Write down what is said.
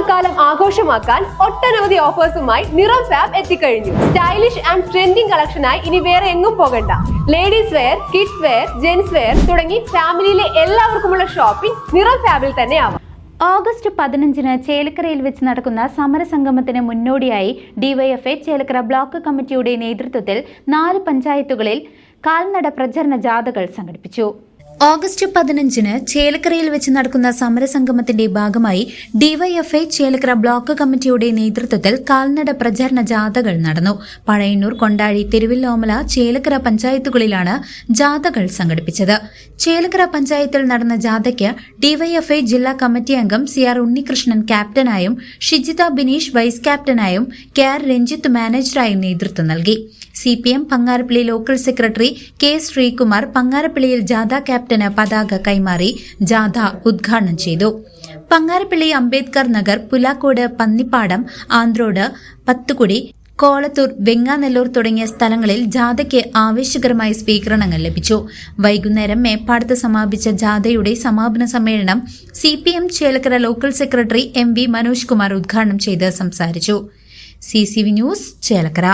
ഓണക്കാലം ആഘോഷമാക്കാൻ ഒട്ടനവധി ഓഫേഴ്സുമായി നിറം ഫാബ് എത്തിക്കഴിഞ്ഞു. സ്റ്റൈലിഷ് ആൻഡ് ട്രെൻഡിംഗ് കളക്ഷനായി ഇനി വേറെ എങ്ങും പോകണ്ട. Ladies wear kids wear gents wear തുടങ്ങി ഫാമിലിയിലെ എല്ലാവർക്കുമുള്ള ഷോപ്പിംഗ് നിറം ഫാബിൽ തന്നെ ആവാം. ഓഗസ്റ്റ് പതിനഞ്ചിന് ചേലക്കരയിൽ വെച്ച് നടക്കുന്ന സമരസംഗമത്തിന് മുന്നോടിയായി ഡിവൈഎഫ്എ ചേലക്കര ബ്ലോക്ക് കമ്മിറ്റിയുടെ നേതൃത്വത്തിൽ നാല് പഞ്ചായത്തുകളിൽ കാൽനട പ്രചരണ ജാഥകൾ സംഘടിപ്പിച്ചു. ഓഗസ്റ്റ് പതിനഞ്ചിന് ചേലക്കരയിൽ വെച്ച് നടക്കുന്ന സമരസംഗമത്തിന്റെ ഭാഗമായി ഡിവൈഎഫ്ഐ ചേലക്കര ബ്ലോക്ക് കമ്മിറ്റിയുടെ നേതൃത്വത്തിൽ കാൽനട പ്രചരണ ജാഥകൾ നടന്നു. പഴയന്നൂർ കൊണ്ടാഴി തിരുവില്ലോമല ചേലക്കര പഞ്ചായത്തുകളിലാണ് ജാഥകൾ സംഘടിപ്പിച്ചത്. ചേലക്കര പഞ്ചായത്തിൽ നടന്ന ജാഥയ്ക്ക് ഡിവൈഎഫ്ഐ ജില്ലാ കമ്മിറ്റി അംഗം സി ആർ ഉണ്ണികൃഷ്ണൻ ക്യാപ്റ്റനായും ഷിജിത ബിനീഷ് വൈസ് ക്യാപ്റ്റനായും കെ ആർ രഞ്ജിത്ത് മാനേജറായും നേതൃത്വം നൽകി. C P M Pangarappilly local secretary K Sreekumar പങ്ങാരപ്പള്ളിയിൽ ജാഥ ക്യാപ്റ്റന് പതാക കൈമാറി ജാഥ ഉദ്ഘാടനം ചെയ്തു. പങ്ങാരപ്പള്ളി അംബേദ്കർ നഗർ പുലാക്കോട് പന്നിപ്പാടം ആന്ത്രോട് പത്തുകുടി കോളത്തൂർ വെങ്ങാനെല്ലൂർ തുടങ്ങിയ സ്ഥലങ്ങളിൽ ജാഥയ്ക്ക് ആവേശകരമായ സ്വീകരണങ്ങൾ ലഭിച്ചു. വൈകുന്നേരം മേപ്പാടത്ത് സമാപിച്ച ജാഥയുടെ സമാപന സമ്മേളനം C P M Chelakkara local secretary M V Manoj Kumar ഉദ്ഘാടനം ചെയ്ത് സംസാരിച്ചു. C C V news Chelakkara.